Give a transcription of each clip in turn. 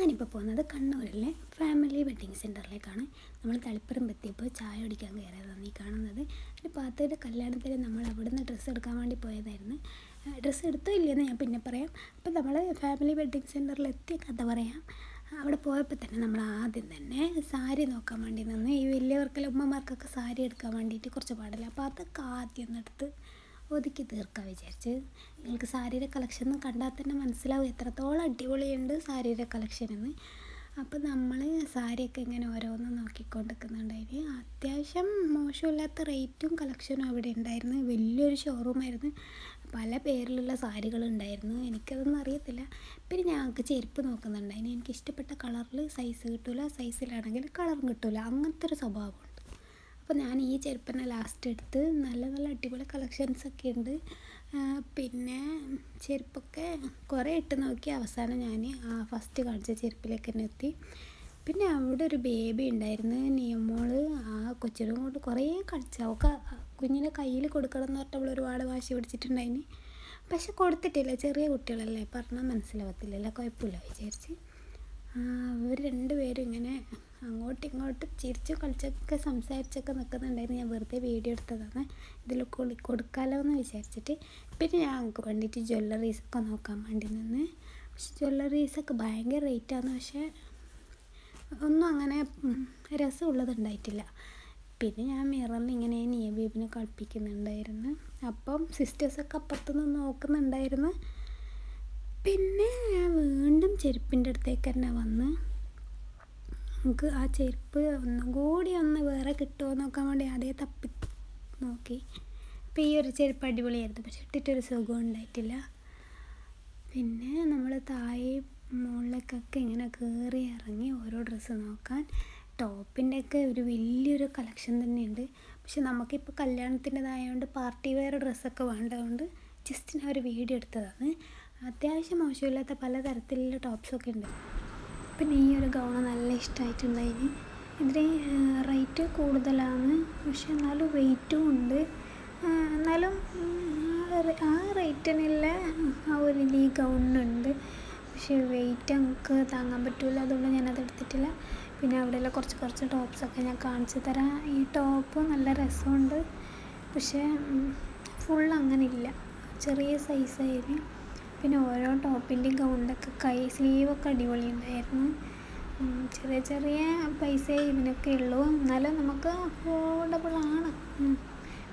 ഞാനിപ്പോൾ പോകുന്നത് കണ്ണൂരിലെ ഫാമിലി വെഡ്ഡിങ് സെന്ററിലേക്കാണ് നമ്മൾ തളിപ്പറമ്പ് എത്തിയപ്പോൾ ചായ കുടിക്കാൻ കയറിയതാണ് ഈ കാണുന്നത്. എന്റെ പാത്തയുടെ കല്യാണത്തിന് നമ്മൾ അവിടുന്ന് ഡ്രസ്സ് എടുക്കാൻ വേണ്ടി പോയതായിരുന്നു. ഡ്രസ്സ് എടുത്തോ ഇല്ലയെന്ന് ഞാൻ പിന്നെ പറയാം. അപ്പോൾ നമ്മൾ ഫാമിലി വെഡ്ഡിങ് സെന്ററിൽ എത്തിയ കഥ പറയാം. അവിടെ പോയപ്പോൾ തന്നെ നമ്മൾ ആദ്യം തന്നെ സാരി നോക്കാൻ വേണ്ടി നിന്ന്. ഈ വലിയവർക്കെല്ലാം ഉമ്മമാർക്കൊക്കെ സാരി എടുക്കാൻ വേണ്ടിയിട്ട് കുറച്ച് പാടില്ല. അപ്പോൾ അതൊക്കെ ആദ്യം ഒന്ന് എടുത്ത് ഒതുക്കി തീർക്കാൻ വിചാരിച്ച്. നിങ്ങൾക്ക് സാരിയുടെ കളക്ഷൻ കണ്ടാൽ തന്നെ മനസ്സിലാവും എത്രത്തോളം അടിപൊളിയുണ്ട് സാരിയുടെ കളക്ഷൻ എന്ന്. അപ്പോൾ നമ്മൾ സാരിയൊക്കെ ഇങ്ങനെ ഓരോന്ന് നോക്കിക്കൊണ്ടിരിക്കുന്നുണ്ടായിരുന്നു അത്യാവശ്യം മോശമില്ലാത്ത റേറ്റും കളക്ഷനും അവിടെ ഉണ്ടായിരുന്നു. വലിയൊരു ഷോറൂമായിരുന്നു പല പേരിലുള്ള സാരികളുണ്ടായിരുന്നു എനിക്കതൊന്നും അറിയത്തില്ല. പിന്നെ ഞങ്ങൾക്ക് ചെരുപ്പ് നോക്കുന്നുണ്ടായിരുന്നു എനിക്ക് ഇഷ്ടപ്പെട്ട കളറിൽ സൈസ് കിട്ടില്ല സൈസിലാണെങ്കിൽ കളറും കിട്ടില്ല അങ്ങനത്തെ ഒരു സ്വഭാവമുണ്ട് അപ്പോൾ ഞാൻ ഈ ചെരുപ്പന്നെ ലാസ്റ്റ് എടുത്ത് നല്ല നല്ല അടിപൊളി കളക്ഷൻസ് ഒക്കെ ഉണ്ട്. പിന്നെ ചെരുപ്പൊക്കെ കുറേ ഇട്ട് നോക്കി അവസാനം ഞാൻ ആ ഫസ്റ്റ് കാണിച്ച ചെരുപ്പിലേക്ക് തന്നെ എത്തി. പിന്നെ അവിടെ ഒരു ബേബി ഉണ്ടായിരുന്നു. നിയമോൾ ആ കൊച്ചിനും കൊണ്ട് കുറേ കളിച്ച അവൾക്ക് കുഞ്ഞിനെ കയ്യിൽ കൊടുക്കണം എന്ന് പറഞ്ഞിട്ട് അവൾ ഒരുപാട് വാശി പിടിച്ചിട്ടുണ്ടായിന്. പക്ഷെ കൊടുത്തിട്ടില്ല. ചെറിയ കുട്ടികളല്ലേ പറഞ്ഞാൽ മനസ്സിലാവത്തില്ലല്ലോ. കുഴപ്പമില്ല വിചാരിച്ച്. അവർ രണ്ടുപേരും ഇങ്ങനെ അങ്ങോട്ടും ഇങ്ങോട്ടും ചിരിച്ചും കളിച്ചൊക്കെ സംസാരിച്ചൊക്കെ നിൽക്കുന്നുണ്ടായിരുന്നു ഞാൻ വെറുതെ വീഡിയോ എടുത്തതാണ്. ഇതിൽ കൊടുക്കാമല്ലോ എന്ന് വിചാരിച്ചിട്ട്. പിന്നെ ഞാൻ ഞങ്ങൾക്ക് വേണ്ടിയിട്ട് ജ്വല്ലറീസൊക്കെ നോക്കാൻ വേണ്ടി നിന്ന്. പക്ഷെ ജ്വല്ലറീസൊക്കെ ഭയങ്കര റേറ്റാണ് പക്ഷേ ഒന്നും അങ്ങനെ രസമുള്ളതുണ്ടായിട്ടില്ല. പിന്നെ ഞാൻ മിററിൽ ഇങ്ങനെ നിയബീബിനെ കളിപ്പിക്കുന്നുണ്ടായിരുന്നു അപ്പം സിസ്റ്റേഴ്സൊക്കെ അപ്പുറത്തുനിന്ന് നോക്കുന്നുണ്ടായിരുന്നു. പിന്നെ വീണ്ടും ചെരുപ്പിന്റെ അടുത്തേക്ക് തന്നെ വന്ന് നമുക്ക് ആ ചെരുപ്പ് ഒന്നും കൂടി ഒന്ന് വേറെ കിട്ടുമോ നോക്കാൻ വേണ്ടി അതേ തപ്പി നോക്കി. ഇപ്പം ഈ ഒരു ചെരുപ്പ് അടിപൊളിയായിരുന്നു. പക്ഷെ ഇട്ടിട്ടൊരു സുഖം ഉണ്ടായിട്ടില്ല. പിന്നെ നമ്മൾ താഴെ മുകളിലേക്കൊക്കെ ഇങ്ങനെ കയറി ഇറങ്ങി ഓരോ ഡ്രസ്സ് നോക്കാൻ ടോപ്പിന്റെയൊക്കെ ഒരു വലിയൊരു കളക്ഷൻ തന്നെയുണ്ട്. പക്ഷെ നമുക്കിപ്പോൾ കല്യാണത്തിന്റെതായതുകൊണ്ട് പാർട്ടി വെയർ ഡ്രസ്സൊക്കെ വേണ്ടതുകൊണ്ട് ജസ്റ്റ് ഞാൻ ഒരു വീഡിയോ എടുത്തതാണ്. അത്യാവശ്യം മോശമില്ലാത്ത പല തരത്തിലുള്ള ടോപ്സൊക്കെ ഉണ്ട്. പിന്നെ ഈ ഒരു ഗൗണ് നല്ല ഇഷ്ടമായിട്ടുണ്ടായിന്. ഇതിന് റേറ്റ് കൂടുതലാണ്. പക്ഷെ എന്നാലും വെയിറ്റും ഉണ്ട്. എന്നാലും ആ റേറ്റിനുള്ള ആ ഒരു ഈ ഗൗണിനുണ്ട് പക്ഷേ വെയിറ്റ് നമുക്ക് താങ്ങാൻ പറ്റില്ല അതുകൊണ്ട് ഞാനത് എടുത്തിട്ടില്ല. പിന്നെ അവിടെയുള്ള കുറച്ച് കുറച്ച് ടോപ്സൊക്കെ ഞാൻ കാണിച്ചു തരാം. ഈ ടോപ്പ് നല്ല രസമുണ്ട്. പക്ഷേ ഫുൾ അങ്ങനെ ഇല്ല ചെറിയ സൈസായിരുന്നു പിന്നെ ഓരോ ടോപ്പിന്റെയും ഗൗണിന്റെയൊക്കെ കൈ സ്ലീവൊക്കെ അടിപൊളി ഉണ്ടായിരുന്നു ചെറിയ ചെറിയ പൈസ ഇതിനൊക്കെ ഉള്ളൂ. എന്നാലും നമുക്ക് അഫോർഡബിൾ ആണ്.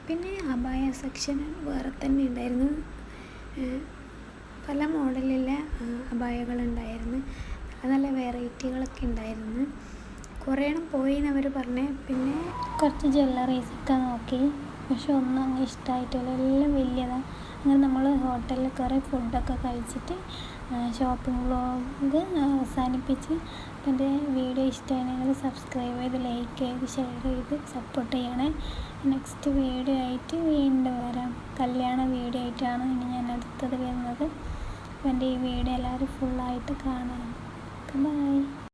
പിന്നെ അബായ സെക്ഷൻ വേറെ തന്നെ ഉണ്ടായിരുന്നു. പല മോഡലിലെ അബായകളുണ്ടായിരുന്നു നല്ല നല്ല വെറൈറ്റികളൊക്കെ ഉണ്ടായിരുന്നു. കുറേ എണ്ണം പോയി എന്നവർ പറഞ്ഞേ. പിന്നെ കുറച്ച് ജ്വല്ലറീസൊക്കെ നോക്കി. പക്ഷെ ഒന്നും അങ്ങ് ഇഷ്ടമായിട്ടില്ല എല്ലാം വലിയതാണ് അങ്ങനെ നമ്മൾ ഹോട്ടലിൽ കുറേ ഫുഡൊക്കെ കഴിച്ചിട്ട് ഷോപ്പിംഗ് വ്ളോഗ് അവസാനിപ്പിച്ച് എന്റെ വീഡിയോ ഇഷ്ടമാണെങ്കിൽ സബ്സ്ക്രൈബ് ചെയ്ത് ലൈക്ക് ചെയ്ത് ഷെയർ ചെയ്ത് സപ്പോർട്ട് ചെയ്യണേ. നെക്സ്റ്റ് വീഡിയോ ആയിട്ട് വീണ്ടും വരാം. കല്യാണ വീഡിയോ ആയിട്ടാണ് ഇനി ഞാൻ അടുത്തത് വരുന്നത്. അപ്പോൾ എന്റെ ഈ വീഡിയോ എല്ലാവരും ഫുള്ളായിട്ട് കാണാം. ബൈ